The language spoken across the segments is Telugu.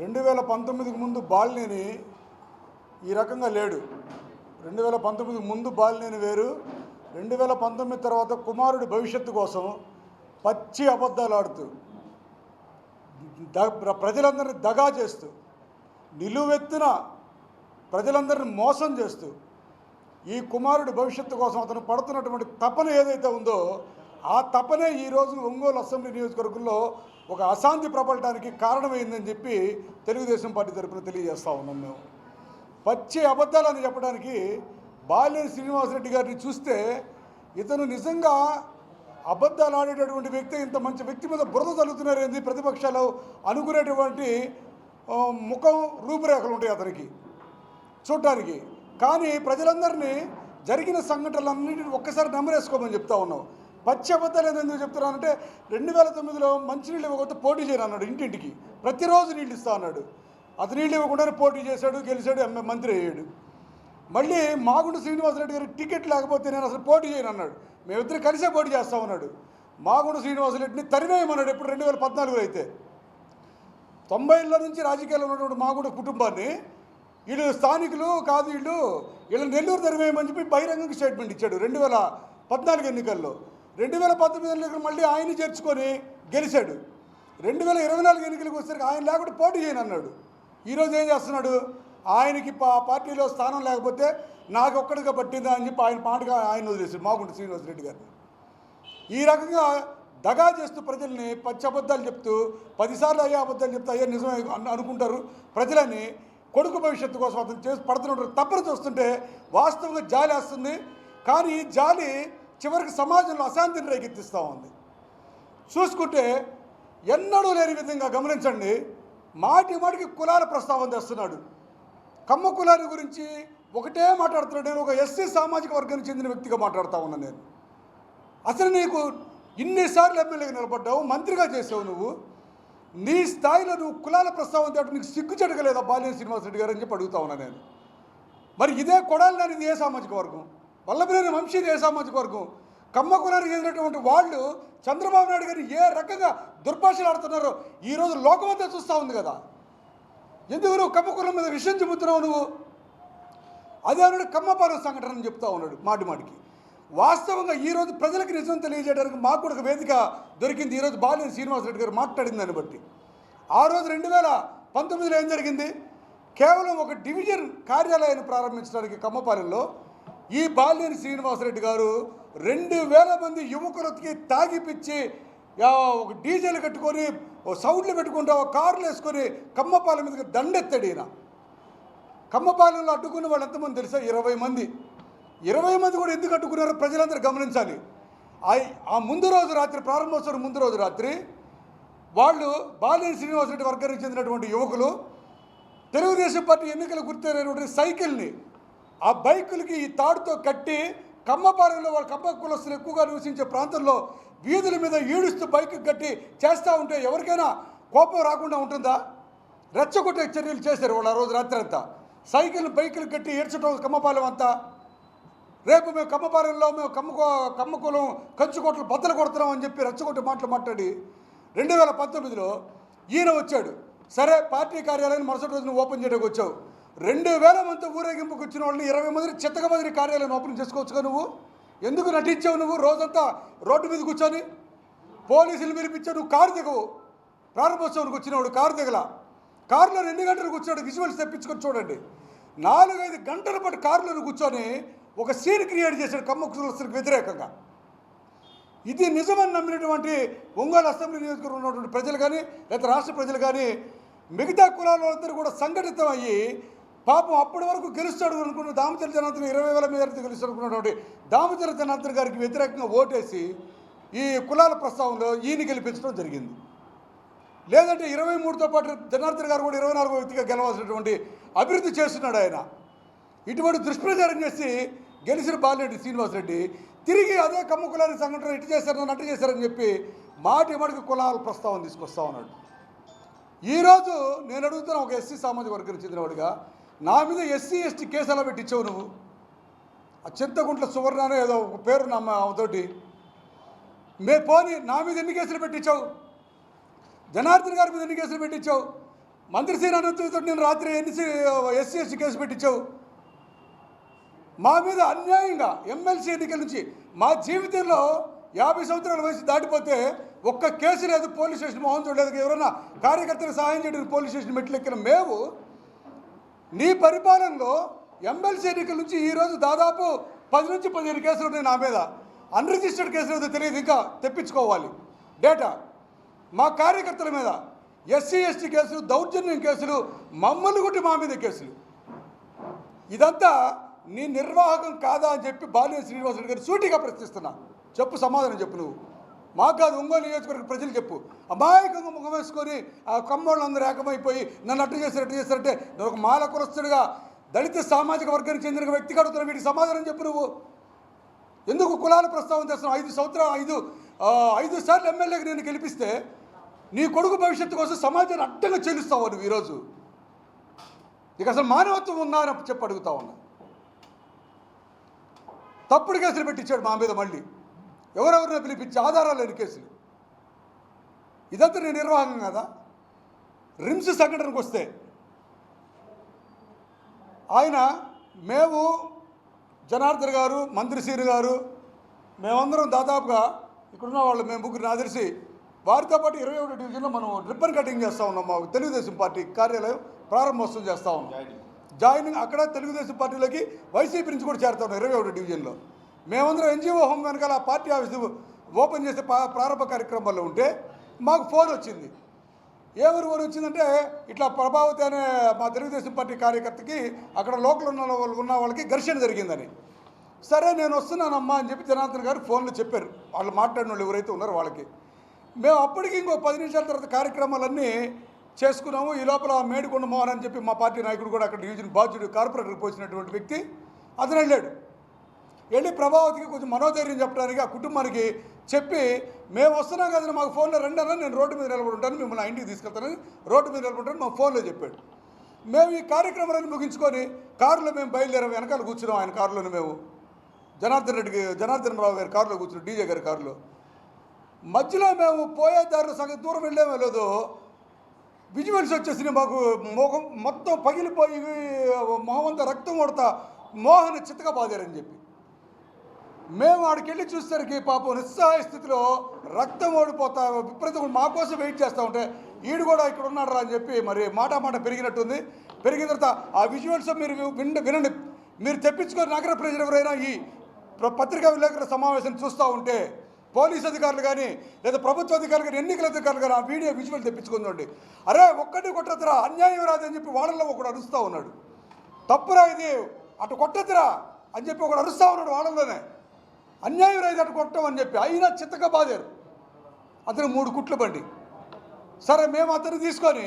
రెండు వేల పంతొమ్మిదికి ముందు బాలినేని ఈ రకంగా లేడు. రెండు వేల పంతొమ్మిదికి ముందు బాలినేని వేరు. రెండు వేల పంతొమ్మిది తర్వాత కుమారుడి భవిష్యత్తు కోసం పచ్చి అబద్ధాలు ఆడుతూ ద- ప్రజలందరినీ దగా చేస్తూ నిలువెత్తున ప్రజలందరిని మోసం చేస్తూ ఈ కుమారుడి భవిష్యత్తు కోసం అతను పడుతున్నటువంటి తపన ఏదైతే ఉందో ఆ తపనే ఈరోజు ఒంగోలు అసెంబ్లీ నియోజకవర్గంలో ఒక అశాంతి ప్రబలటానికి కారణమైందని చెప్పి తెలుగుదేశం పార్టీ తరఫున తెలియజేస్తూ ఉన్నాం మేము. పచ్చి అబద్ధాలని చెప్పడానికి బాలినేని శ్రీనివాసరెడ్డి గారిని చూస్తే ఇతను నిజంగా అబద్ధాలు ఆడేటటువంటి వ్యక్తి ఇంత మంచి వ్యక్తి మీద బురద చల్లుతున్నారు ప్రతిపక్షాలు అనుకునేటువంటి ముఖం రూపురేఖలు ఉంటాయి అతనికి చూడటానికి కానీ ప్రజలందరినీ జరిగిన సంఘటనలన్నింటినీ ఒక్కసారి నెమరేసుకోమని చెప్తా ఉన్నాం. పచ్చి అబద్ధాలు ఏదో ఎందుకు చెప్తున్నానంటే రెండు వేల తొమ్మిదిలో మంచినీళ్ళు ఇవ్వకపోతే పోటీ చేయను అన్నాడు ఇంటింటికి. ప్రతిరోజు నీళ్ళు ఇస్తా అన్నాడు. అతను నీళ్ళు ఇవ్వకుండానే పోటీ చేశాడు గెలిచాడు ఎమ్మె మంత్రి అయ్యాడు. మళ్ళీ మాగుండు శ్రీనివాసరెడ్డి గారికి టికెట్ లేకపోతే నేను అసలు పోటీ చేయను అన్నాడు. మేమిద్దరు కలిసే పోటీ చేస్తామన్నాడు మాగుండు శ్రీనివాసరెడ్డిని తరివేయమన్నాడు ఇప్పుడు రెండు వేల పద్నాలుగులో అయితే. తొంభైలో నుంచి రాజకీయాల్లో ఉన్నటువంటి మాగుండు కుటుంబాన్ని వీళ్ళు స్థానికులు కాదు వీళ్ళు వీళ్ళు నెల్లూరు తరివేయమని చెప్పి బహిరంగంగా స్టేట్మెంట్ ఇచ్చాడు రెండు వేల పద్నాలుగు ఎన్నికల్లో. రెండు వేల పంతొమ్మిది ఎన్నికలు మళ్ళీ ఆయన్ని చేర్చుకొని గెలిచాడు. రెండు వేల ఇరవై నాలుగు ఎన్నికలకు వచ్చేసరికి ఆయన లేకుండా పోటీ చేయను అన్నాడు. ఈరోజు ఏం చేస్తున్నాడు? ఆయనకి పా పార్టీలో స్థానం లేకపోతే నాకు ఒక్కడిగా పట్టిందా అని చెప్పి ఆయన పాటగా ఆయన వదిలేశాడు మాగుంట శ్రీనివాసరెడ్డి గారిని. ఈ రకంగా దగా చేస్తూ ప్రజల్ని పచ్చి అబద్ధాలు చెప్తూ పదిసార్లు అయ్యే అబద్ధాలు చెప్తే అయ్యే నిజమే అనుకుంటారు. ప్రజలని కొడుకు భవిష్యత్తు కోసం అతను చేసి పడుతున్నట్టు తప్పని చూస్తుంటే వాస్తవంగా జాలి వస్తుంది. కానీ జాలి చివరికి సమాజంలో అశాంతిని రేకెత్తిస్తూ ఉంది. చూసుకుంటే ఎన్నడూ లేని విధంగా గమనించండి మాటి మాటికి కులాల ప్రస్తావన తెస్తున్నాడు. కమ్మ కులాల గురించి ఒకటే మాట్లాడుతున్నాడు. నేను ఒక ఎస్సీ సామాజిక వర్గానికి చెందిన వ్యక్తిగా మాట్లాడుతూ ఉన్నాను నేను. అసలు నీకు ఇన్నిసార్లు ఎమ్మెల్యేగా నిలబడ్డావు మంత్రిగా చేసావు నువ్వు. నీ స్థాయిలో నువ్వు కులాల ప్రస్తావన తేవడం నీకు సిగ్గు చెడగలేదా బాలినేని శ్రీనివాసరెడ్డి గారు అని చెప్పి అడుగుతా ఉన్నా నేను. మరి ఇదే కొడాలి నేను ఏ సామాజిక వర్గం? వల్లభనేని వంశీది ఏ సామాజిక వర్గం కమ్మ కులానికి చెందినటువంటి వాళ్ళు చంద్రబాబు నాయుడు గారిని ఏ రకంగా దుర్భాషలు ఆడుతున్నారో ఈరోజు లోకమంతా చూస్తూ ఉంది కదా. ఎందుకు నువ్వు కమ్మ కులం మీద విషయం చెబుతున్నావు నువ్వు? అదే అన్నాడు కమ్మపాలెం సంఘటన అని చెప్తా ఉన్నాడు మాటి మాటికి. వాస్తవంగా ఈరోజు ప్రజలకు నిజం తెలియజేయడానికి మాకు కూడా ఒక వేదిక దొరికింది. ఈరోజు బాలినేని శ్రీనివాసరెడ్డి గారు మాట్లాడింది దాన్ని బట్టి. ఆ రోజు రెండు వేల పంతొమ్మిదిలో ఏం జరిగింది? కేవలం ఒక డివిజన్ కార్యాలయాన్ని ప్రారంభించడానికి కమ్మపాలెంలో ఈ బాలినేని శ్రీనివాసరెడ్డి గారు రెండు వేల మంది యువకులకి తాగిపిచ్చి ఒక డీజేలు కట్టుకొని ఓ సౌండ్లు పెట్టుకుంటా ఒక కార్లు వేసుకొని కమ్మపాలెం మీదకి దండెత్తాడు ఈయన. కమ్మపాలెంలో అడ్డుకున్న వాళ్ళు ఎంతమంది తెలుసా? ఇరవై మంది. ఇరవై మంది కూడా ఎందుకు అడ్డుకున్నారో ప్రజలందరూ గమనించాలి. ఆ ఆ ముందు రోజు రాత్రి ప్రారంభోత్సవం ముందు రోజు రాత్రి వాళ్ళు బాలినేని శ్రీనివాసరెడ్డి వర్గానికి చెందినటువంటి యువకులు తెలుగుదేశం పార్టీ ఎన్నికలు గుర్తైనటువంటి సైకిల్ని ఆ బైకులకి ఈ తాడుతో కట్టి కమ్మపాలెంలో వాళ్ళ కమ్మ కులస్తులు ఎక్కువగా నివసించే ప్రాంతంలో వీధుల మీద ఈడుస్తూ బైక్ కట్టి చేస్తూ ఉంటే ఎవరికైనా కోపం రాకుండా ఉంటుందా? రెచ్చగొట్టే చర్యలు చేశారు వాళ్ళు ఆ రోజు రాత్రి అంతా సైకిల్ బైకులు కట్టి ఏడ్చడం కమ్మపాలెం అంతా. రేపు మేము కమ్మపాలెంలో మేము కమ్మ కమ్మకులం కంచుకోట్లు బద్దలు కొడుతున్నాం అని చెప్పి రెచ్చగొట్టే మాటలు మాట్లాడి రెండు వేల పంతొమ్మిదిలో ఈయన వచ్చాడు. సరే పార్టీ కార్యాలయం మరుసటి రోజున ఓపెన్ చేయడానికి వచ్చావు. రెండు వేల మంది ఊరేగింపుకి వచ్చిన వాళ్ళని ఇరవై మంది చిత్తక మంది కార్యాలయం ఓపెన్ చేసుకోవచ్చుగా నువ్వు? ఎందుకు నటించావు నువ్వు? రోజంతా రోడ్డు మీద కూర్చొని పోలీసులు పిలిపించావు నువ్వు కారు దిగవు. ప్రారంభోత్సవానికి వచ్చినవాడు కారు దిగల. కారులో ఎన్ని గంటలు కూర్చోడు విజువల్స్ తెప్పించుకొని చూడండి. నాలుగైదు గంటల పాటు కారులో కూర్చొని ఒక సీన్ క్రియేట్ చేశాడు కమ్మ వ్యతిరేకంగా. ఇది నిజమని నమ్మినటువంటి ఒంగోలు అసెంబ్లీ నియోజకవర్గం ఉన్నటువంటి ప్రజలు కానీ లేదా రాష్ట్ర ప్రజలు కానీ మిగతా కులాలందరూ కూడా సంఘటితం అయ్యి పాపం అప్పటి వరకు గెలుస్తాడు అనుకున్న దామచర జనార్దన్ ఇరవై వేల మీద గెలుస్తాడు అనుకున్నటువంటి దామచల జనార్దన్ గారికి వ్యతిరేకంగా ఓటేసి ఈ కులాల ప్రస్తావనలో ఈయన గెలిపించడం జరిగింది. లేదంటే ఇరవై మూడుతో పాటు జనార్దన్ గారు కూడా ఇరవై నాలుగో వ్యక్తిగా గెలవాల్సినటువంటి అభివృద్ధి చేస్తున్నాడు ఆయన. ఇటువంటి దుష్ప్రచారం చేసి గెలిచిన బాలిరెడ్డి శ్రీనివాసరెడ్డి తిరిగి అదే కమ్మ కులానికి సంఘటన ఇటు చేశారని అటు చేశారని చెప్పి మాటి మాటికి కులాల ప్రస్తావన తీసుకొస్తా ఉన్నాడు. ఈరోజు నేను అడుగుతున్న ఒక ఎస్సీ సామాజిక వర్గానికి చెందినవాడిగా నా మీద ఎస్సీ ఎస్టీ కేసు ఎలా పెట్టించావు నువ్వు. ఆ చింతగుంట్ల సువర్ణ అనే ఏదో ఒక పేరు నమ్మ తోటి మే పోని నా మీద ఎన్ని కేసులు పెట్టించావు జనార్దన్ గారి మీద ఎన్ని కేసులు పెట్టించావు మంత్రి శ్రీరామతో నేను రాత్రి ఎన్ని ఎస్సీ ఎస్టీ కేసు పెట్టించావు మా మీద అన్యాయంగా ఎమ్మెల్సీ ఎన్నికల నుంచి మా జీవితంలో యాభై సంవత్సరాల వయసు దాటిపోతే ఒక్క కేసు లేదు పోలీస్ స్టేషన్ మోహన్ చూడలేదు. ఎవరైనా కార్యకర్తలు సహాయం చేయడానికి పోలీస్ స్టేషన్ మెట్లెక్కిన మేము నీ పరిపాలనలో ఎమ్మెల్సీ ఎన్నికల నుంచి ఈరోజు దాదాపు పది నుంచి పదిహేను కేసులు ఉన్నాయి నా మీద. అన్రిజిస్టర్డ్ కేసులు ఏదో తెలియదు ఇంకా తెప్పించుకోవాలి. డేటా మా కార్యకర్తల మీద ఎస్సీ ఎస్టీ కేసులు దౌర్జన్యం కేసులు మమ్మల్ని కొట్టి మా మీద కేసులు. ఇదంతా నీ నిర్వాహకం కాదా అని చెప్పి బాలినేని శ్రీనివాసరెడ్డి గారు సూటిగా ప్రశ్నిస్తున్నా. చెప్పు సమాధానం చెప్పు నువ్వు. మాకు కాదు ఒంగోలు నియోజకవర్గ ప్రజలు చెప్పు. అమాయకంగా ముఖం వేసుకొని ఆ కమ్మోళ్ళు అందరూ ఏకమైపోయి నన్ను అట్టు చేశారు అట్టు చేశారంటే నేను ఒక మాలకురస్తుడిగా దళిత సామాజిక వర్గానికి చెందిన వ్యక్తి అడుగుతున్నా వీటికి సమాధానం చెప్పు నువ్వు. ఎందుకు కులాల ప్రస్తావన చేస్తున్నావు? ఐదు సంవత్సరాలు ఐదు ఐదు సార్లు ఎమ్మెల్యేకి నేను గెలిపిస్తే నీ కొడుకు భవిష్యత్తు కోసం సమాజాన్ని అడ్డంగా చెల్లిస్తావు నువ్వు ఈరోజు. నీకు అసలు మానవత్వం ఉన్నారని చెప్పి అడుగుతా ఉన్నా. తప్పుడు కేసులు పెట్టించాడు మా మీద మళ్ళీ. ఎవరెవరినో పిలిపించి ఆధారాలు లేని కేసులు. ఇదంతా నేను నిర్వాహకం కదా? రిమ్స్ సంఘటనకు వస్తే ఆయన మేము జనార్దన్ గారు మంత్రి శ్రీను గారు మేమందరం దాదాపుగా ఇక్కడున్న వాళ్ళు మేము ముగ్గురు నాకు తెలిసి వారితో పాటు ఇరవై ఒకటి డివిజన్లో మనం రిబ్బన్ కటింగ్ చేస్తూ ఉన్నాం మా తెలుగుదేశం పార్టీ కార్యాలయం ప్రారంభోత్సవం చేస్తూ ఉన్నాం. జాయినింగ్ అక్కడ తెలుగుదేశం పార్టీలోకి వైసీపీ నుంచి కూడా చేరుతా ఉన్నాం ఇరవై ఒకటి డివిజన్లో. మేమందరం ఎన్జిఓ హోమ్ వెనకాల పార్టీ ఆఫీస్ ఓపెన్ చేసే ప్రారంభ కార్యక్రమాల్లో ఉంటే మాకు ఫోన్ వచ్చింది. ఎవరు ఊరు వచ్చిందంటే ఇట్లా ప్రభావతి అనే మా తెలుగుదేశం పార్టీ కార్యకర్తకి అక్కడ లోకల్ ఉన్న వాళ్ళు ఉన్న వాళ్ళకి ఘర్షణ జరిగిందని. సరే నేను వస్తున్నానమ్మా అని చెప్పి జనార్దన్ గారు ఫోన్లో చెప్పారు. వాళ్ళు మాట్లాడిన వాళ్ళు ఎవరైతే ఉన్నారో వాళ్ళకి. మేము అప్పటికి ఇంకో పది నిమిషాల తర్వాత కార్యక్రమాలన్నీ చేసుకున్నాము. ఈ లోపల మేడికొండ మోహన్ అని చెప్పి మా పార్టీ నాయకుడు కూడా అక్కడ డివిజన్ బాధ్యుడు కార్పొరేటర్కి పోసినటువంటి వ్యక్తి అతను వెళ్ళాడు. వెళ్ళి ప్రభావతికి కొంచెం మనోధైర్యం చెప్పడానికి ఆ కుటుంబానికి చెప్పి మేము వస్తున్నాం కదా మాకు ఫోన్లో రండి అన్న నేను రోడ్డు మీద నిలబడి ఉంటాను మిమ్మల్ని ఇంటికి తీసుకెళ్తానని రోడ్డు మీద నిలబడి మా ఫోన్లో చెప్పాడు. మేము ఈ కార్యక్రమాలను ముగించుకొని కారులో మేము బయలుదేరాం వెనకాల కూర్చున్నాం ఆయన కారులోనే మేము. జనార్దన్ రెడ్డికి జనార్దన్ రావు గారి కారులో కూర్చున్నాం డీజే గారి కారులో. మధ్యలో మేము పోయే దారిలో సగం దూరం వెళ్ళేమో లేదో విజువల్స్ వచ్చేసినాయి మాకు మొహం మొత్తం పగిలిపోయి మొహం అంతా రక్తం కొడతా మోహన్ చిత్తగా బాధారని చెప్పి. మేము ఆడికెళ్ళి చూసేసరికి పాపం నిస్సహాయ స్థితిలో రక్తం ఓడిపోతా విపరీతం మా కోసం వెయిట్ చేస్తూ ఉంటే ఈడు కూడా ఇక్కడ ఉన్నాడు రా అని చెప్పి మరి మాట మాట పెరిగినట్టుంది. పెరిగిన తర్వాత ఆ విజువల్స్ మీరు వినండి. మీరు తెప్పించుకొని నగర ప్రజలు ఎవరైనా ఈ ప్ర- పత్రికా విలేకరుల సమావేశం చూస్తూ ఉంటే పోలీస్ అధికారులు కానీ లేదా ప్రభుత్వ అధికారులు కానీ ఎన్నికల అధికారులు కానీ ఆ వీడియో విజువల్ తెప్పించుకుందండి అరే ఒక్కటి కొట్టద్దురా అన్యాయం రాదని చెప్పి వాళ్ళలో ఒకడు అరుస్తూ ఉన్నాడు. తప్పురా ఇది అటు కొట్టద్దురా అని చెప్పి ఒకడు అరుస్తూ ఉన్నాడు వాళ్ళలోనే అన్యాయం రైతు అటు కొట్టం అని చెప్పి అయినా చిత్తగా బాధారు. అతను మూడు కుట్లు బండి. సరే మేము అతను తీసుకొని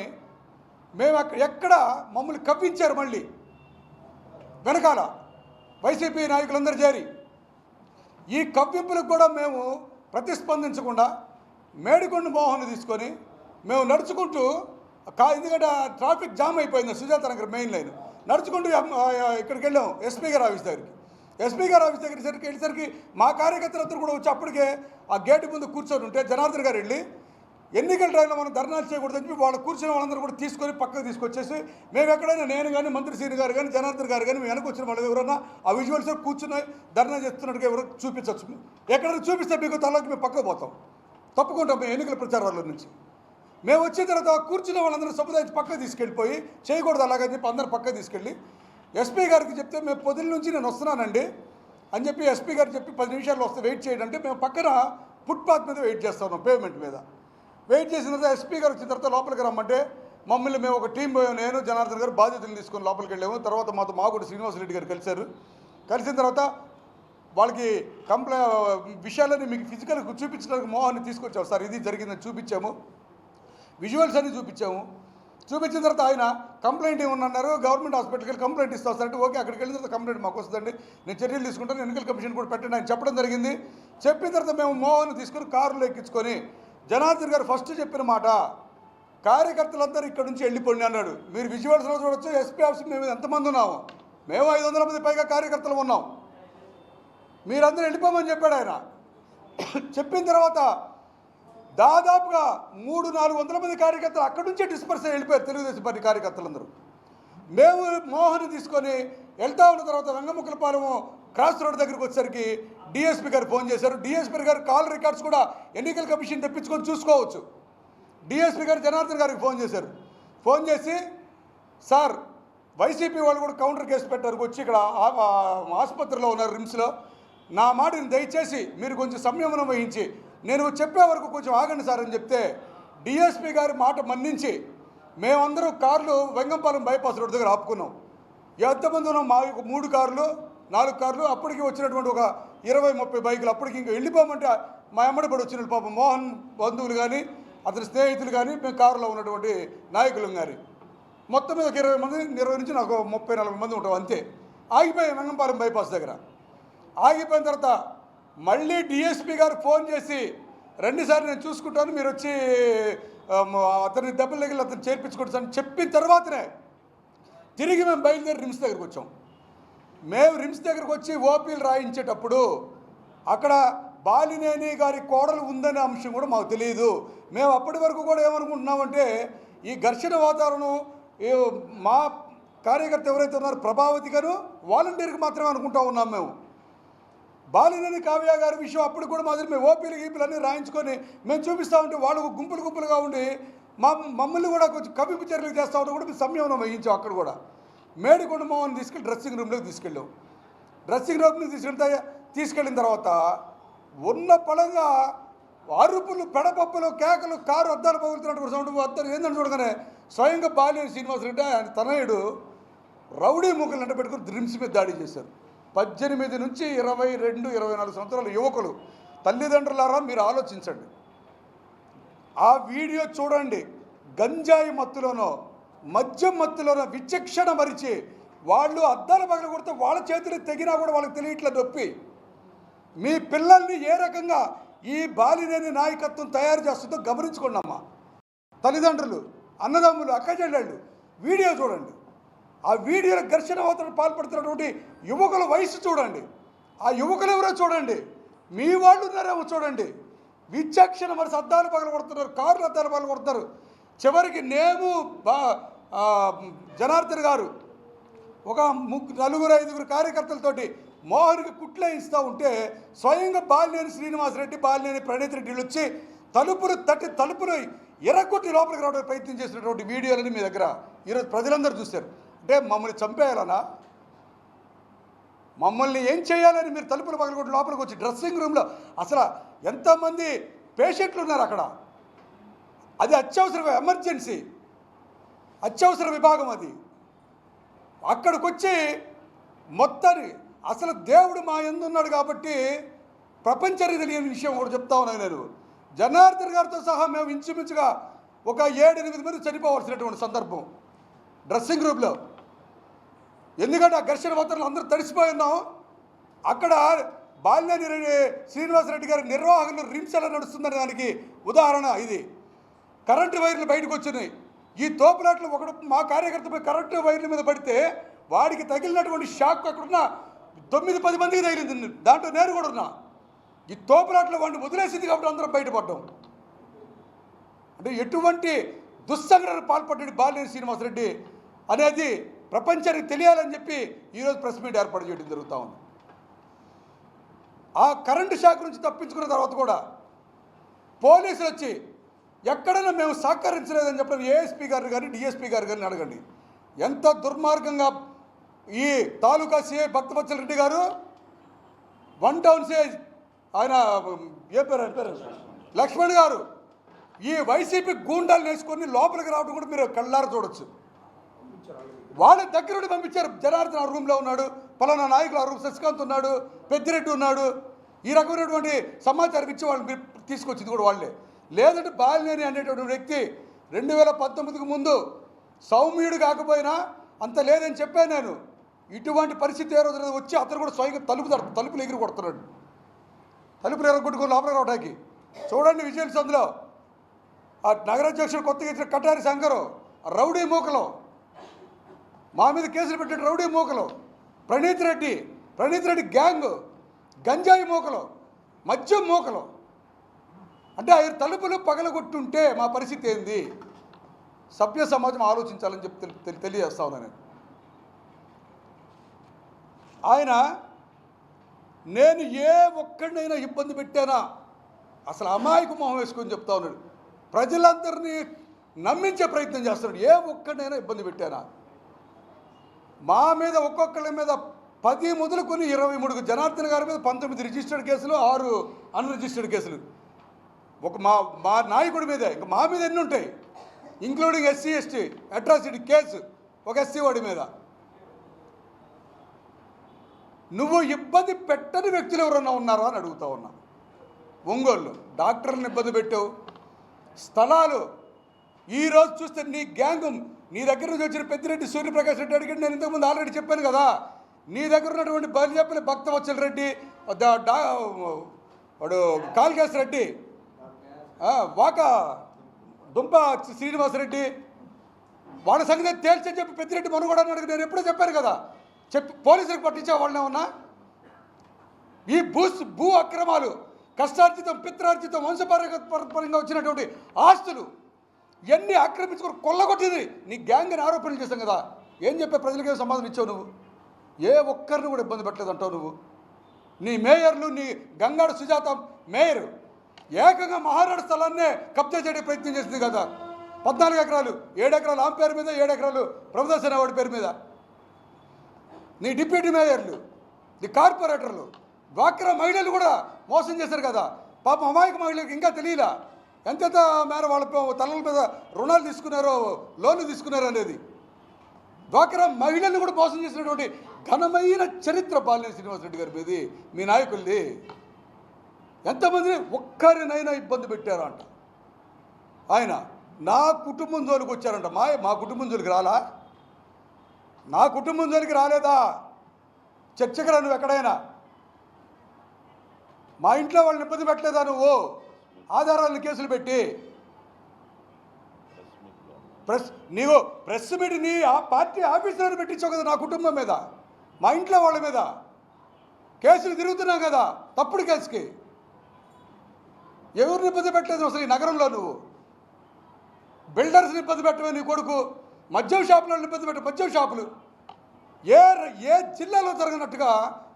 మేము అక్కడ ఎక్కడ మమ్మల్ని కప్పించారు మళ్ళీ. వెనకాల వైసీపీ నాయకులందరూ చేరి. ఈ కవ్వింపులకు కూడా మేము ప్రతిస్పందించకుండా మేడికొండ మోహన్ తీసుకొని మేము నడుచుకుంటూ కా ఎందుకంటే ట్రాఫిక్ జామ్ అయిపోయింది సుజాత నగర్ మెయిన్ లైన్. నడుచుకుంటూ ఇక్కడికి వెళ్ళాము ఎస్పీ గారు ఆఫీస్ దగ్గరికి. ఎస్పీ గారు ఆఫీస్ దగ్గరికి సరికి వెళ్ళేసరికి మా కార్యకర్తలందరూ కూడా వచ్చి అప్పటికే ఆ గేటు ముందు కూర్చొని ఉంటే జనార్దన్ గారు వెళ్ళి ఎన్నికల టైంలో మనం ధర్నాలు చేయకూడదని చెప్పి వాళ్ళు కూర్చున్న వాళ్ళందరూ కూడా తీసుకొని పక్కకు తీసుకొచ్చేసి మేము ఎక్కడైనా నేను కానీ మంత్రి శ్రీని గారు కానీ జనార్దన్ గారు కానీ మేము వెనక వచ్చిన వాళ్ళు ఎవరైనా ఆ విజువల్స్ కూర్చుని ధర్నా చేస్తున్నట్టుగా ఎవరు చూపించవచ్చు ఎక్కడైనా చూపిస్తే మీకు తలకి మేము పక్కకు పోతాం. తప్పుకుంటాం మేము ఎన్నికల ప్రచారాల నుంచి. మేము వచ్చిన తర్వాత కూర్చున్న వాళ్ళందరూ సముదాయం పక్కకు తీసుకెళ్ళిపోయి చేయకూడదు అలాగని చెప్పి అందరూ పక్కకు తీసుకెళ్ళి ఎస్పీ గారికి చెప్తే మేము పొద్దున్న నుంచి నేను వస్తున్నానండి అని చెప్పి ఎస్పీ గారు చెప్పి పది నిమిషాలు వస్తే వెయిట్ చేయండి అంటే మేము పక్కన ఫుట్పాత్ మీద వెయిట్ చేస్తా ఉన్నాం పేమెంట్ మీద. వెయిట్ చేసిన తర్వాత ఎస్పీ గారు వచ్చిన తర్వాత లోపలికి రమ్మంటే మమ్మల్ని మేము ఒక టీం పోయాం నేను జనార్దన్ గారు బాధ్యతలు తీసుకొని లోపలికి వెళ్ళాము. తర్వాత మాతో మాగుడు శ్రీనివాసరెడ్డి గారు కలిశారు. కలిసిన తర్వాత వాళ్ళకి కంప్లై విషయాలన్నీ మీకు ఫిజికల్గా చూపించడానికి మోహన్ని తీసుకొచ్చాము సార్ ఇది జరిగిందని చూపించాము. విజువల్స్ అన్ని చూపించాము. చూపించిన తర్వాత ఆయన కంప్లైంట్ ఏమన్నారు గవర్నమెంట్ హాస్పిటల్కి వెళ్ళి కంప్లైంట్ ఇస్తా సార్ అంటే ఓకే అక్కడికి వెళ్ళిన తర్వాత కంప్లైంట్ మాకు వస్తుందండి. నేను చర్యలు తీసుకుంటాను ఎన్నికల కమిషన్ కూడా పెట్టండి ఆయన చెప్పడం జరిగింది. చెప్పిన తర్వాత మేము మోహన్ తీసుకొని కారులో ఎక్కించుకొని జనార్దన్ గారు ఫస్ట్ చెప్పిన మాట కార్యకర్తలందరూ ఇక్కడ నుంచి వెళ్ళిపోండి అన్నాడు. మీరు విజువల్స్లో చూడొచ్చు ఎస్పీ ఆఫీస్ మేము ఎంతమంది ఉన్నాము? మేము ఐదు వందల మంది పైగా కార్యకర్తలు ఉన్నాం. మీరందరూ వెళ్ళిపోమని చెప్పాడు ఆయన. చెప్పిన తర్వాత దాదాపుగా మూడు నాలుగు వందల మంది కార్యకర్తలు అక్కడి నుంచే డిస్పర్స్ అయ్యి వెళ్ళిపోయారు తెలుగుదేశం పార్టీ కార్యకర్తలందరూ. మేము మోహన్ తీసుకొని వెళ్తా ఉన్న తర్వాత రంగముఖలపాలెం క్రాస్ రోడ్ దగ్గరికి వచ్చేసరికి డిఎస్పీ గారు ఫోన్ చేశారు. డిఎస్పీ గారు కాల్ రికార్డ్స్ కూడా ఎన్నికల కమిషన్ తెప్పించుకొని చూసుకోవచ్చు. డిఎస్పీ గారు జనార్దన్ గారికి ఫోన్ చేశారు. ఫోన్ చేసి సార్ వైసీపీ వాళ్ళు కూడా కౌంటర్ కేసు పెట్టారు. వచ్చి ఇక్కడ ఆసుపత్రిలో ఉన్నారు రిమ్స్లో. నా మాటని దయచేసి మీరు కొంచెం సంయమనం వహించి నేను చెప్పే వరకు కొంచెం ఆగండి సార్ అని చెప్తే డిఎస్పీ గారి మాట మన్నించి మేమందరూ కార్లు వెంగంపాలెం బైపాస్ రోడ్ దగ్గర ఆపుకున్నాం. ఎంతమంది ఉన్నాం? మా మూడు కార్లు నాలుగు కార్లు అప్పటికి వచ్చినటువంటి ఒక ఇరవై ముప్పై బైకులు అప్పటికి ఇంకా వెళ్ళిపోమంటే మా అమ్మడి పడి వచ్చిన పాపం మోహన్ బంధువులు కానీ అతని స్నేహితులు కానీ మేము కారులో ఉన్నటువంటి నాయకులు కానీ మొత్తం మీద ఒక ఇరవై మంది ఇరవై నుంచి నాకు ముప్పై నలభై మంది ఉంటాం అంతే. ఆగిపోయాం వెంగంపాలెం బైపాస్ దగ్గర. ఆగిపోయిన తర్వాత మళ్ళీ డిఎస్పీ గారు ఫోన్ చేసి రెండుసార్లు నేను చూసుకుంటాను మీరు వచ్చి అతని దెబ్బలు దగ్గర అతను చేర్పించుకుంటాను అని చెప్పిన తర్వాతనే తిరిగి మేము బయలుదేరి రిమ్స్ దగ్గరికి వచ్చాం. మేము రిమ్స్ దగ్గరికి వచ్చి ఓపీలు రాయించేటప్పుడు అక్కడ బాలినేని గారి కోడలు ఉందనే అంశం కూడా మాకు తెలియదు మేము అప్పటి వరకు కూడా ఏమనుకుంటున్నామంటే ఈ ఘర్షణ వాతావరణం మా కార్యకర్త ఎవరైతే ఉన్నారో ప్రభావతి గారు వాలంటీర్కి మాత్రమే అనుకుంటా ఉన్నాం మేము. బాలినేని కావ్య గారి విషయం అప్పుడు కూడా మాదిరి మేము ఓపీలు గీపీలు అన్నీ రాయించుకొని మేము చూపిస్తూ ఉంటే వాళ్ళు గుంపులు గుంపులుగా ఉండి మా మమ్మల్ని కూడా కొంచెం కవింపు చర్యలు చేస్తూ ఉంటే కూడా మేము సంయమనం వహించాం అక్కడ కూడా. మేడికొండ మోహన్ తీసుకెళ్ళి డ్రెస్సింగ్ రూమ్లోకి తీసుకెళ్ళాం. డ్రెస్సింగ్ రూమ్లోకి తీసుకెళ్తే తీసుకెళ్ళిన తర్వాత ఉన్న పడంగా అరుపులు పెడపప్పులు కేకలు కారు అద్దాలు పగులుతున్నట్టు సౌండ్ అద్దరు ఏందని చూడగానే స్వయంగా బాలినేని శ్రీనివాసరెడ్డి ఆయన తనయుడు రౌడీ మూకలు అంట పెట్టుకుని డ్రిమ్స్ మీద దాడి చేశారు. పద్దెనిమిది నుంచి ఇరవై రెండు ఇరవై నాలుగు సంవత్సరాల యువకులు తల్లిదండ్రులారా మీరు ఆలోచించండి. ఆ వీడియో చూడండి. గంజాయి మత్తులోనో మద్యం మత్తులోనో విచక్షణ మరిచి వాళ్ళు అద్దాలు పగల కొడితే వాళ్ళ చేతులు తెగినా కూడా వాళ్ళకి తెలియట్లే నొప్పి. మీ పిల్లల్ని ఏ రకంగా ఈ బాలినేని నాయకత్వం తయారు చేస్తుందో గమనించుకోండి అమ్మా తల్లిదండ్రులు అన్నదమ్ములు అక్కచెల్లెళ్ళు వీడియో చూడండి. ఆ వీడియోలో ఘర్షణ అవతల పాల్పడుతున్నటువంటి యువకుల వయసు చూడండి. ఆ యువకులు ఎవరో చూడండి. మీ వాళ్ళు ఉన్నారేమో చూడండి. విచక్షణ మరి అద్దాలు పగల కొడుతున్నారు కార్లు అద్దాలు పగల కొడుతున్నారు చివరికి నేను బా జనార్దన్ గారు ఒక ముగ్గురు నలుగురు ఐదుగురు కార్యకర్తలతోటి మోహన్కి కుట్ల ఇస్తూ ఉంటే స్వయంగా బాలినేని శ్రీనివాసరెడ్డి బాలినేని ప్రణీత్ రెడ్డిలు వచ్చి తలుపులు తట్టి తలుపులు ఎరగొట్టి లోపలికి రావడానికి ప్రయత్నం చేసినటువంటి వీడియోలని మీ దగ్గర ఈరోజు ప్రజలందరూ చూశారు. అంటే మమ్మల్ని చంపేయాలనా? మమ్మల్ని ఏం చేయాలని మీరు తలుపులు పగలగొట్టి లోపలికి వచ్చి డ్రెస్సింగ్ రూమ్లో అసలు ఎంతమంది పేషెంట్లు ఉన్నారు అక్కడ? అది అత్యవసర ఎమర్జెన్సీ. అత్యవసర విభాగం అది. అక్కడికి వచ్చి మొత్తాన్ని అసలు దేవుడు మా ఎందున్నాడు కాబట్టి ప్రపంచరీ తెలియని విషయం కూడా చెప్తా ఉన్నాను నేను. జనార్దన్ గారితో సహా మేము ఇంచుమించుగా ఒక ఏడు ఎనిమిది మంది చనిపోవాల్సినటువంటి సందర్భం. డ్రెస్సింగ్ రూమ్లో. ఎందుకంటే ఆ ఘర్షణ వాతావరణం అందరూ తడిసిపోయి ఉన్నాం. అక్కడ బాలినేని రెడ్డి శ్రీనివాసరెడ్డి గారి నిర్వాహకులు రిమ్స్ ఎలా నడుస్తుందనే దానికి ఉదాహరణ ఇది. కరెంటు వైర్లు బయటకు వచ్చినాయి. ఈ తోపులాట్లు ఒకడు మా కార్యకర్తపై కరెంటు వైర్ల మీద పడితే వాడికి తగిలినటువంటి షాక్ అక్కడున్న తొమ్మిది పది మందికి తగిలింది. దాంట్లో నేను కూడా ఉన్నా. ఈ తోపులాట్లు వాడిని వదిలేసింది కాబట్టి అందరం బయటపడ్డాం. అంటే ఎటువంటి దుస్సంఘటన పాల్పడ్డాడు బాలినేని శ్రీనివాసరెడ్డి అనేది ప్రపంచానికి తెలియాలని చెప్పి ఈరోజు ప్రెస్ మీట్ ఏర్పాటు చేయడం జరుగుతూ ఉంది. ఆ కరెంటు షాక్ నుంచి తప్పించుకున్న తర్వాత కూడా పోలీసులు వచ్చి ఎక్కడైనా మేము సహకరించలేదని చెప్పిన ఏఎస్పీ గారు కానీ డిఎస్పీ గారు కానీ అడగండి. ఎంత దుర్మార్గంగా ఈ తాలూకా సిఐ భక్తపచ్చల రెడ్డి గారు వన్ టౌన్ సిఐ ఆయన ఏ పేరు పేరు? లక్ష్మణ్ గారు ఈ వైసీపీ గూండాలు వేసుకొని లోపలికి రావడం కూడా మీరు కళ్ళారు చూడొచ్చు. వాళ్ళ దగ్గర నుండి పంపించారు. జనార్దన్ ఆ రూమ్లో ఉన్నాడు పలానా నాయకులు ఆ రూమ్ శశికాంత్ ఉన్నాడు పెద్దిరెడ్డి ఉన్నాడు. ఈ రకమైనటువంటి సమాచారం ఇచ్చి వాళ్ళని తీసుకొచ్చింది కూడా వాళ్ళే. లేదంటే బాలినేని అనేటువంటి వ్యక్తి రెండు వేల పంతొమ్మిదికి ముందు సౌమ్యుడు కాకపోయినా అంత లేదని చెప్పాను నేను. ఇటువంటి పరిస్థితి ఏ రోజు లేదు. వచ్చి అతను కూడా స్వయంగా తలుపు తడ తలుపులు ఎగిరి కొడుతున్నాడు. తలుపులు ఎగరగొట్టుకుని లోపలికి రావడానికి. చూడండి విజయల్స్ అందులో. ఆ నగరాధ్యక్షుడు కొత్తగా ఇచ్చిన కటారి శంకరు రౌడీ మూకలో. మా మీద కేసులు పెట్టిన రౌడీ మూకలు ప్రణీత్ రెడ్డి ప్రణీత్ రెడ్డి గ్యాంగ్ గంజాయి మూకలు మద్యం మూకలు. అంటే ఆయన తలుపులు పగలగొట్టుంటే మా పరిస్థితి ఏంది? సభ్య సమాజం ఆలోచించాలని చెప్పి తెలియజేస్తా ఉన్నాను నేను. ఆయన నేను ఏ ఒక్కడినైనా ఇబ్బంది పెట్టానా? అసలు అమాయకు మొహం వేసుకొని చెప్తా ఉన్నాడు. ప్రజలందరినీ నమ్మించే ప్రయత్నం చేస్తున్నాడు. ఏ ఒక్కడినైనా ఇబ్బంది పెట్టానా? మా మీద ఒక్కొక్కరి మీద పది మొదలుకొని ఇరవై మూడుకు జనార్దన్ గారి మీద పంతొమ్మిది రిజిస్టర్డ్ కేసులు ఆరు అన్రిజిస్టర్డ్ కేసులు. ఒక మా మా నాయకుడి మీదే ఇంకా మా మీద ఎన్ని ఉంటాయి? Including SC ST atrocity case ఒక ఎస్సీ వాడి మీద. నువ్వు ఇబ్బంది పెట్టని వ్యక్తులు ఎవరన్నా ఉన్నారా అని అడుగుతా ఉన్నా. ఒంగోలు డాక్టర్లను ఇబ్బంది పెట్టావు. స్థలాలు ఈరోజు చూస్తే నీ గ్యాంగ్ నీ దగ్గర నుంచి వచ్చిన పెద్దిరెడ్డి సూర్యప్రకాష్ రెడ్డి అడిగి నేను ఇంతకుముందు ఆల్రెడీ చెప్పాను కదా. నీ దగ్గర ఉన్నటువంటి బలిజప్పని చెప్పిన రెడ్డి దా- రెడ్డి వాడు కాళికేశ్ రెడ్డి వాక దుంప శ్రీనివాసరెడ్డి వాళ్ళ సంగతి తేల్చని చెప్పి పెద్దిరెడ్డి మనం కూడా అడిగి నేను ఎప్పుడో చెప్పాను కదా. చెప్పి పోలీసులకు పట్టించే వాళ్ళని ఉన్నా ఈ భూ భూ అక్రమాలు కష్టార్జితం పిత్రార్జితం వంశపరంగా వచ్చినటువంటి ఆస్తులు ఎన్ని ఆక్రమించుకొని కొల్లగొట్టింది? నీ గ్యాంగ్ అని ఆరోపణలు చేశాం కదా. ఏం చెప్పే ప్రజలకే సమాధానం ఇచ్చావు నువ్వు? ఏ ఒక్కరిని కూడా ఇబ్బంది పెట్టలేదు అంటావు నువ్వు? నీ మేయర్లు నీ గంగాడు సుజాత మేయర్ ఏకంగా మహారాణ స్థలాన్నే కబ్జా చేయడానికి ప్రయత్నం చేసింది కదా. పద్నాలుగు ఎకరాలు ఏడు ఎకరాలు ఆమె పేరు మీద ఏడు ఎకరాలు ప్రభుదాస్ వాడి పేరు మీద. నీ డిప్యూటీ మేయర్లు నీ కార్పొరేటర్లు డ్వాక్రా మహిళలు కూడా మోసం చేశారు కదా. పాప అమాయక మహిళలకు ఇంకా తెలియలా. ఎంతెంత మేర వాళ్ళ ప- తలల మీద రుణాలు తీసుకున్నారో లోన్లు తీసుకున్నారో అనేది. డ్వాక్రా మహిళల్ని కూడా మోసం చేసినటువంటి ఘనమైన చరిత్ర బాలినేని శ్రీనివాసరెడ్డి గారి మీది మీ నాయకుల్ని ఎంతమందిని ఒక్కరినైనా ఇబ్బంది పెట్టారంట. ఆయన నా కుటుంబం జోలికి వచ్చారంట. మా మా కుటుంబం జోలికి రాలా? నా కుటుంబం జోలికి రాలేదా? చర్చకు రా నువ్వు ఎక్కడైనా? మా ఇంట్లో వాళ్ళని ఇబ్బంది పెట్టలేదా నువ్వు? ఆధారాలను కేసులు పెట్టి ప్రెస్ నీవు ప్రెస్ మీట్ నీ ఆ పార్టీ ఆఫీసర్ పెట్టించావు కదా నా కుటుంబం మీద మా ఇంట్లో వాళ్ళ మీద. కేసులు తిరుగుతున్నావు కదా తప్పుడు కేసుకి. ఎవరిని ఇబ్బంది పెట్టలేదు అసలు ఈ నగరంలో నువ్వు? బిల్డర్స్ని ఇబ్బంది పెట్టవే నీ కొడుకు మద్యం షాపులో ఇబ్బంది పెట్ట మద్యం షాపులు. ఏ ఏ జిల్లాలో జరగనట్టుగా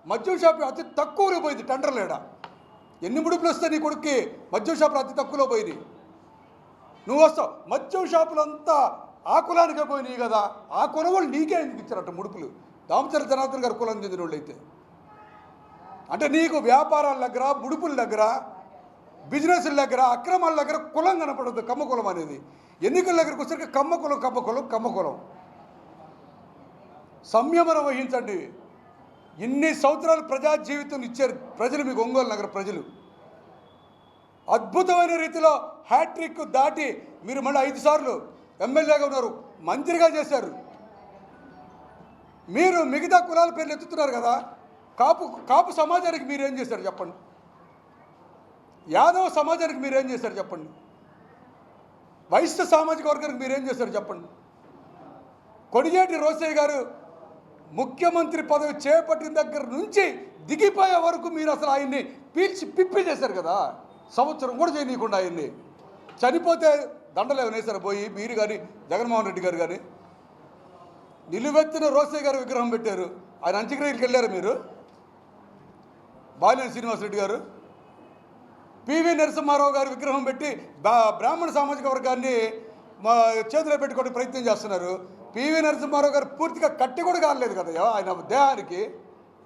మద్యం షాపు అతి తక్కువ పోయింది టెండర్ లేడా? ఎన్ని ముడుపులు వస్తాయి నీ కొడుక్కి? మద్యం షాపులు అతి తక్కువలో పోయినాయి నువ్వు వస్తావు. మద్యం షాపులంతా ఆ కులానికే పోయినాయి కదా. ఆ కులం వాళ్ళు నీకే ఎందుకు ఇచ్చారట ముడుపులు? దామచర జనార్దన్ గారు కులం చెందిన వాళ్ళు అయితే. అంటే నీకు వ్యాపారాల దగ్గర ముడుపుల దగ్గర బిజినెస్ల దగ్గర అక్రమాల దగ్గర కులం కనపడదు కమ్మ కులం అనేది. ఎన్నికల దగ్గరకు వచ్చరికి కమ్మ కులం కమ్మ కులం కమ్మ కులం. సంయమనం వహించండి. ఇన్ని సంవత్సరాలు ప్రజా జీవితం ఇచ్చారు ప్రజలు మీకు ఒంగోలు నగర ప్రజలు. అద్భుతమైన రీతిలో హ్యాట్రిక్ దాటి మీరు మళ్ళీ ఐదు సార్లు ఎమ్మెల్యేగా ఉన్నారు మంత్రిగా చేశారు. మీరు మిగతా కులాల పేర్లు ఎత్తుతున్నారు కదా కాపు కాపు సమాజానికి మీరేం చేశారు చెప్పండి. యాదవ సమాజానికి మీరేం చేశారు చెప్పండి. వైశ్య సామాజిక వర్గానికి మీరేం చేశారు చెప్పండి. కొడిగేటి రోసయ్య గారు ముఖ్యమంత్రి పదవి చేపట్టిన దగ్గర నుంచి దిగిపోయే వరకు మీరు అసలు ఆయన్ని పీల్చి పిప్పి చేశారు కదా. సంవత్సరం కూడా చేయనీయకుండా ఆయన్ని. చనిపోతే దండలు వేసారు పోయి? మీరు కానీ జగన్మోహన్ రెడ్డి గారు కానీ. నిలువెత్తిన రోసయ్య గారు విగ్రహం పెట్టారు. ఆయన అంత్యక్రియలకు వెళ్ళారు మీరు? బాలినేని శ్రీనివాసరెడ్డి గారు. పివి నరసింహారావు గారి విగ్రహం పెట్టి బ్రాహ్మణ సామాజిక వర్గాన్ని మా చేతిలో పెట్టుకోవడానికి ప్రయత్నం చేస్తున్నారు. పివి నరసింహారావు గారు పూర్తిగా కట్టి కూడా కాలేదు కదా ఆయన దేహానికి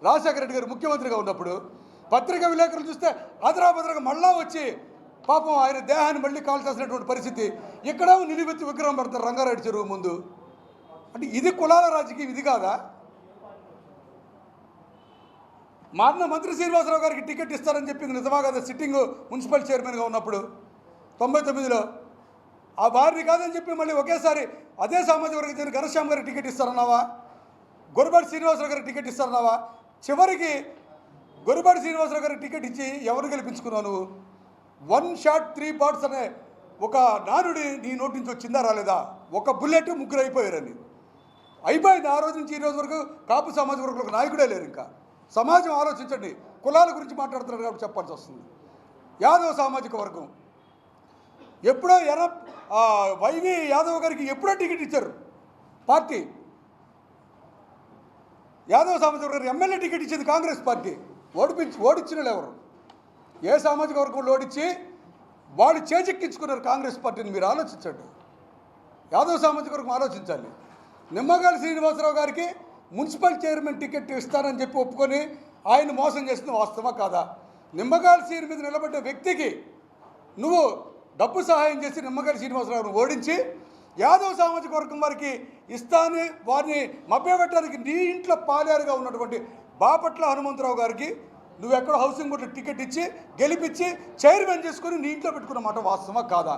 రాజశేఖర రెడ్డి గారు ముఖ్యమంత్రిగా ఉన్నప్పుడు పత్రికా విలేకరులు చూస్తే అదరాబద్రగా మళ్ళా వచ్చి పాపం ఆయన దేహాన్ని మళ్ళీ కాల్చాల్సినటువంటి పరిస్థితి. ఇక్కడ నిలువెత్తి విగ్రహం పెడతారు రంగారెడ్డి చెరువు ముందు. అంటే ఇది కులాల రాజకీయం ఇది కాదా? మా మంత్రి శ్రీనివాసరావు గారికి టికెట్ ఇస్తారని చెప్పింది నిజమా కదా? సిట్టింగ్ మున్సిపల్ చైర్మన్గా ఉన్నప్పుడు తొంభై తొమ్మిదిలో ఆ వారిని కాదని చెప్పి మళ్ళీ ఒకేసారి అదే సామాజిక వర్గం చెందిన ఘనశ్యామ్ గారికి టికెట్ ఇస్తారన్నావా? గొరబాటి శ్రీనివాసరావు గారికి టికెట్ ఇస్తారన్నావా? చివరికి గొరబాటి శ్రీనివాసరావు గారికి టికెట్ ఇచ్చి ఎవరు గెలిపించుకున్నావు నువ్వు? వన్ షాట్ త్రీ పార్ట్స్ అనే ఒక నానుడి నీ నోటి నుంచి వచ్చిందా రాలేదా? ఒక బుల్లెట్ ముగ్గురు అయిపోయారని అయిపోయింది ఆ రోజు నుంచి ఈ రోజు వరకు కాపు సామాజిక వర్గంలో ఒక నాయకుడే లేరు ఇంకా. సమాజం ఆలోచించండి. కులాల గురించి మాట్లాడుతున్నారు కాబట్టి చెప్పాల్సి వస్తుంది. యాదవ సామాజిక వర్గం. ఎప్పుడో ఎర్ర వైవి యాదవ్ గారికి ఎప్పుడో టికెట్ ఇచ్చారు. పార్టీ. యాదవ్ సామాజిక వర్గం ఎమ్మెల్యే టికెట్ ఇచ్చింది కాంగ్రెస్ పార్టీ. ఓడిపించి ఓడిచ్చిన ఎవరు? ఏ సామాజిక వర్గంలో ఓడించి వాళ్ళు చేజెక్కించుకున్నారు కాంగ్రెస్ పార్టీని మీరు ఆలోచించండి. యాదవ్ సామాజిక వర్గం ఆలోచించాలి. నిమ్మగాలి శ్రీనివాసరావు గారికి మున్సిపల్ చైర్మన్ టికెట్ ఇస్తానని చెప్పి ఒప్పుకొని ఆయన మోసం చేసిన వాస్తవా కాదా? నిమ్మగాలి సీని మీద నిలబడ్డ వ్యక్తికి నువ్వు డబ్బు సహాయం చేసి నిమ్మగారి శ్రీనివాసరావును ఓడించి యాదవ్ సామాజిక వర్గం వారికి ఇస్తానే వారిని మభ్యపెట్టడానికి నీ ఇంట్లో పాలేరుగా ఉన్నటువంటి బాపట్ల హనుమంతరావు గారికి నువ్వు ఎక్కడో హౌసింగ్ బోర్డు టికెట్ ఇచ్చి గెలిపించి చైర్మన్ చేసుకొని నీ ఇంట్లో పెట్టుకున్నమాట వాస్తవా కాదా?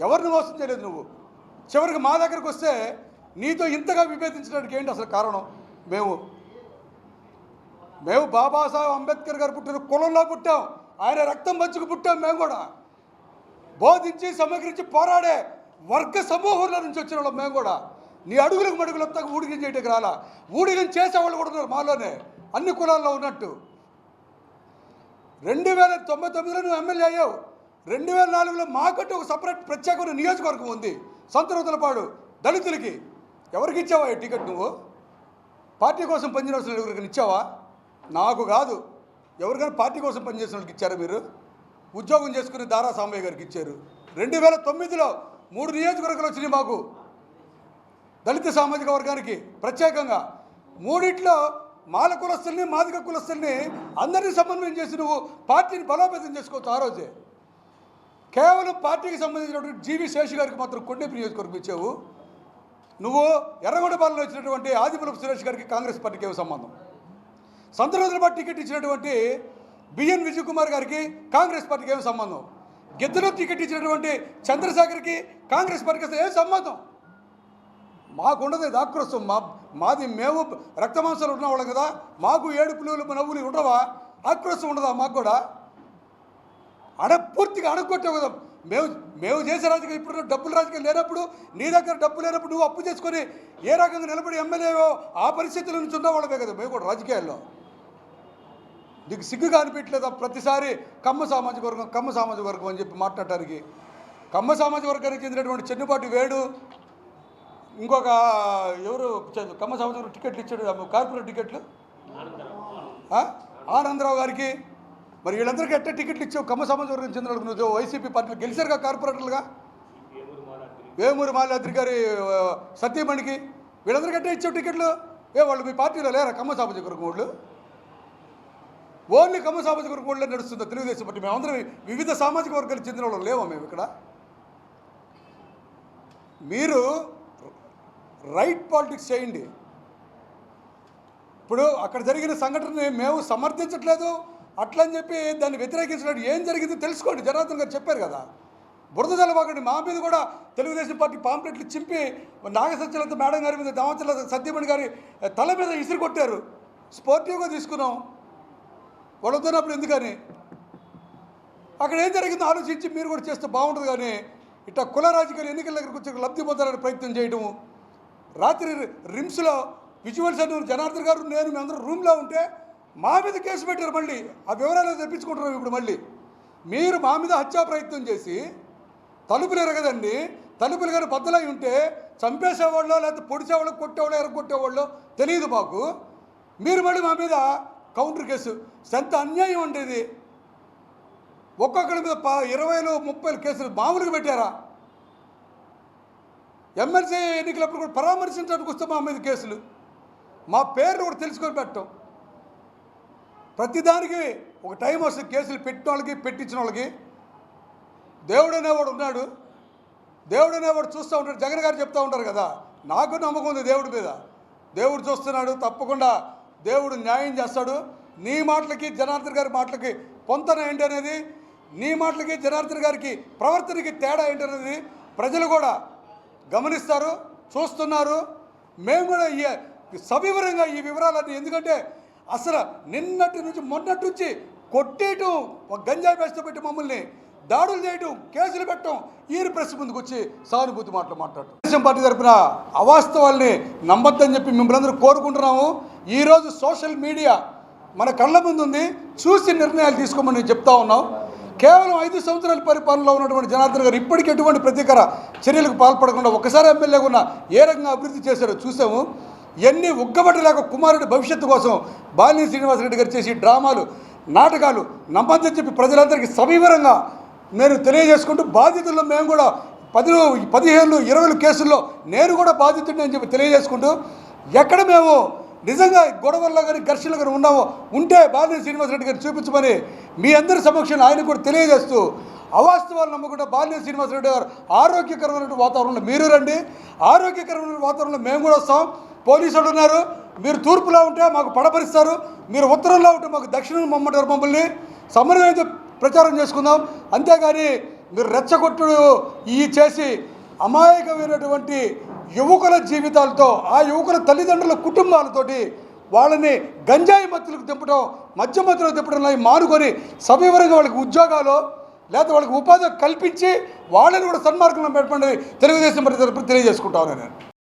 ఎవరిని మోసం చేయలేదు నువ్వు. చివరికి మా దగ్గరకు వస్తే నీతో ఇంతగా విభేదించడానికి ఏంటి అసలు కారణం? మేము మేము బాబాసాహెబ్ అంబేద్కర్ గారు పుట్టిన కులంలో పుట్టాం. ఆయన రక్తం పంచుకు పుట్టాం మేము కూడా. బోధించి సమీకరించి పోరాడే వర్గ సమూహంలో నుంచి వచ్చిన వాళ్ళం మేము కూడా. నీ అడుగులకు మడుగులు వస్తాక ఊడిగం చేయడానికి రాలా. ఊడిగం చేసేవాళ్ళు కూడా ఉన్నారు మాలోనే. అన్ని కులాల్లో ఉన్నట్టు. రెండు వేల తొంభై తొమ్మిదిలో నువ్వు ఎమ్మెల్యే అయ్యావు. రెండు వేల నాలుగులో మాకంటూ ఒక సపరేట్ ప్రత్యేకమైన నియోజకవర్గం ఉంది. సంతనూతలపాడు దళితులకి. ఎవరికి ఇచ్చావా ఈ టికెట్ నువ్వు? పార్టీ కోసం పనిచేసిన ఎవరికైనా ఇచ్చావా? నాకు కాదు. ఎవరికైనా పార్టీ కోసం పనిచేసిన వాళ్ళకి ఇచ్చారా మీరు? ఉద్యోగం చేసుకుని దారా సాంబయ్య గారికి ఇచ్చారు. రెండు వేల తొమ్మిదిలో మూడు నియోజకవర్గాలు వచ్చినాయి మాకు. దళిత సామాజిక వర్గానికి ప్రత్యేకంగా. మూడిట్లో మాల కులస్తుల్ని మాదిక కులస్తుల్ని అందరినీ సమన్వయం చేసి నువ్వు పార్టీని బలోపేతం చేసుకోవచ్చు ఆ రోజే. కేవలం పార్టీకి సంబంధించినటువంటి జీవి శేషి గారికి మాత్రం కొండేపు నియోజకవర్గం ఇచ్చావు. నువ్వు ఎర్రగొండపాలెంలో వచ్చినటువంటి ఆదిపులపు సురేష్ గారికి కాంగ్రెస్ పార్టీకి ఏమి సంబంధం? పాటు టికెట్ ఇచ్చినటువంటి బిఎన్ విజయ్ కుమార్ గారికి కాంగ్రెస్ పార్టీకి ఏం సంబంధం? గిద్దలో టికెట్ ఇచ్చినటువంటి చంద్రశేఖర్కి కాంగ్రెస్ పార్టీకి ఏం సంబంధం? మాకుండదు ఇది మా మాది మేము రక్తమాంసాలు ఉన్నవాళ్ళం కదా. మాకు ఏడుపులు నవ్వులు ఉండవా? ఆక్రోశం ఉండదా మాకు కూడా? అడ పూర్తిగా అడగొట్టే కదా. మేము మేము చేసే రాజకీయం ఇప్పుడు డబ్బులు రాజకీయం లేనప్పుడు నీ దగ్గర డబ్బు లేనప్పుడు నువ్వు అప్పు చేసుకొని ఏ రకంగా నిలబడి ఎమ్మెల్యేవో ఆ పరిస్థితుల నుంచి ఉన్నవాళ్ళమే కదా. మేము కూడా రాజకీయాల్లో. నీకు సిగ్గుగా అనిపించలేదా ప్రతిసారి కమ్మ సామాజిక వర్గం కమ్మ సామాజిక వర్గం అని చెప్పి మాట్లాడటానికి? కమ్మ సామాజిక వర్గానికి చెందినటువంటి చెన్నుపాటి వేడు ఇంకొక ఎవరు కమ్మ సామాజిక వర్గం టికెట్లు ఇచ్చాడు కార్పొరేట్ టికెట్లు? ఆనందరావు గారికి? మరి వీళ్ళందరికీ ఎట్ట టికెట్లు ఇచ్చావు? కమ్మ సామాజిక వర్గం చెందిన వాళ్ళకి నువ్వు వైసీపీ పార్టీలు గెలిచారుగా కార్పొరేటర్లుగా? వేమూరి మాలాద్రి గారి సత్యమణికి వీళ్ళందరికీ ఎట్ట ఇచ్చావు టికెట్లు? ఏ వాళ్ళు మీ పార్టీలో లేరా కమ్మ సామాజిక వర్గం వాళ్ళు? ఓన్లీ కమ్మ సామాజిక వర్గం వాళ్ళే నడుస్తుందా తెలుగుదేశం పార్టీ. మేమందరం వివిధ సామాజిక వర్గాలకు చెందిన వాళ్ళు. లేవా మేము ఇక్కడ? మీరు రైట్ పాలిటిక్స్ చేయండి. ఇప్పుడు అక్కడ జరిగిన సంఘటనని మేము సమర్థించట్లేదు. అట్లని చెప్పి దాన్ని వ్యతిరేకించినట్టు ఏం జరిగిందో తెలుసుకోండి. జనార్దన్ గారు చెప్పారు కదా. బురద జలవాకండి మా మీద కూడా తెలుగుదేశం పార్టీ పాంప్లెట్లు చింపి నాగసత్యలత మేడం గారి మీద దామచల సత్యమణి గారి తల మీద ఇసురు కొట్టారు. స్పోర్టివ్గా తీసుకున్నాం. వడతున్నప్పుడు ఎందుకని? అక్కడ ఏం జరిగిందో ఆలోచించి మీరు కూడా చేస్తే బాగుంటుంది కానీ ఇట్లా కుల రాజకీయాలు ఎన్నికల దగ్గరకు వచ్చి లబ్ధి పొందాలని ప్రయత్నం చేయడము రాత్రి రిమ్స్లో విజువల్స్ అని జనార్దన్ గారు నేను మేమందరం రూమ్లో ఉంటే మా మీద కేసు పెట్టారు మళ్ళీ. ఆ వివరాలు తెప్పించుకుంటున్నాం ఇప్పుడు మళ్ళీ. మీరు మా మీద హత్యా ప్రయత్నం చేసి తలుపులు ఎరగదండి. తలుపులు కానీ బద్దలై ఉంటే చంపేసేవాళ్ళు లేకపోతే పొడిచేవాళ్ళు కొట్టేవాళ్ళు ఎరగొట్టేవాళ్ళు తెలియదు మాకు. మీరు మళ్ళీ మా మీద కౌంటర్ కేసు. ఎంత అన్యాయం అంటే ఇది? ఒక్కొక్కరి మీద ప ముప్పై కేసులు మామూలుగా పెట్టారా? ఎమ్మెల్సీ ఎన్నికలప్పుడు కూడా పరామర్శించడానికి వస్తే మా మీద కేసులు. మా పేర్లు కూడా తెలుసుకొని పెట్టడం ప్రతిదానికి ఒక టైం వస్తుంది కేసులు పెట్టిన వాళ్ళకి పెట్టించిన వాళ్ళకి దేవుడు అనేవాడు ఉన్నాడు. దేవుడు అనేవాడు చూస్తూ ఉంటాడు. జగన్ గారు చెప్తూ ఉంటారు కదా నాకు నమ్మకం ఉంది దేవుడి మీద. దేవుడు చూస్తున్నాడు తప్పకుండా. దేవుడు న్యాయం చేస్తాడు. నీ మాటలకి జనార్దన్ గారి మాటలకి పొంతన ఏంటి అనేది నీ మాటలకి జనార్దన్ గారికి ప్రవర్తనకి తేడా ఏంటి అనేది ప్రజలు కూడా గమనిస్తారు చూస్తున్నారు. మేము కూడా ఈ సవివరంగా ఈ వివరాలన్నీ ఎందుకంటే అసలు నిన్నటి నుంచి మొన్నటి నుంచి కొట్టేయటం ఒక గంజాయి పెట్టి మమ్మల్ని. దాడులు చేయటం కేసులు పెట్టడం ఈయన ప్రెస్ ముందుకు వచ్చి సానుభూతి మాటలు మాట్లాడటం. తెలుగుదేశం పార్టీ తరపున అవాస్తవాల్ని నమ్మొద్దని చెప్పి మిమ్మల్ని అందరూ కోరుకుంటున్నాము. ఈరోజు సోషల్ మీడియా మన కళ్ళ ముందు ఉంది. చూసి నిర్ణయాలు తీసుకోమని చెప్తా ఉన్నాం. కేవలం ఐదు సంవత్సరాల పరిపాలనలో ఉన్నటువంటి జనార్దన్ గారు ఇప్పటికీ ఎటువంటి ప్రతీకార చర్యలకు పాల్పడకుండా ఒకసారి ఎమ్మెల్యేగా ఉన్న ఏ రకంగా అభివృద్ధి చేశారో చూసాము. ఎన్ని ఉగ్గబట్టలేక కుమారుడి భవిష్యత్తు కోసం బాలిని శ్రీనివాసరెడ్డి గారు చేసి డ్రామాలు నాటకాలు నమ్మద్దని చెప్పి ప్రజలందరికీ సవివరంగా నేను తెలియజేసుకుంటూ బాధితుల్లో మేము కూడా పది పదిహేను ఇరవై కేసుల్లో నేను కూడా బాధితుడిని అని చెప్పి తెలియజేసుకుంటూ ఎక్కడ మేము నిజంగా గొడవల్లో కానీ ఘర్షణలు కానీ ఉన్నామో ఉంటే బాలినేని శ్రీనివాసరెడ్డి గారు చూపించమని మీ అందరి సమక్షంలో ఆయన కూడా తెలియజేస్తూ అవాస్తవాలు నమ్మకుండా బాలినేని శ్రీనివాసరెడ్డి గారు ఆరోగ్యకరమైన వాతావరణంలో మీరు రండి. ఆరోగ్యకరమైన వాతావరణంలో మేము కూడా వస్తాం. పోలీసులు ఉన్నారు. మీరు తూర్పులో ఉంటే మాకు పడపరిస్తారు. మీరు ఉత్తరంలో ఉంటే మాకు దక్షిణం మమ్మంటారు మమ్మల్ని. సమన్వయంతో ప్రచారం చేసుకుందాం. అంతేగాని మీరు రెచ్చగొట్టుడు ఈ చేసి అమాయకమైనటువంటి యువకుల జీవితాలతో ఆ యువకుల తల్లిదండ్రుల కుటుంబాలతోటి వాళ్ళని గంజాయి మత్తులకు దింపడం మద్య మత్తులకు దింపడం మానుకొని సవివరంగా వాళ్ళకి ఉద్యోగాలు లేకపోతే వాళ్ళకి ఉపాధి కల్పించి వాళ్ళని కూడా సన్మార్గంలో పెట్టమని తెలుగుదేశం ప్రతి తరపున తెలియజేసుకుంటాను నేను.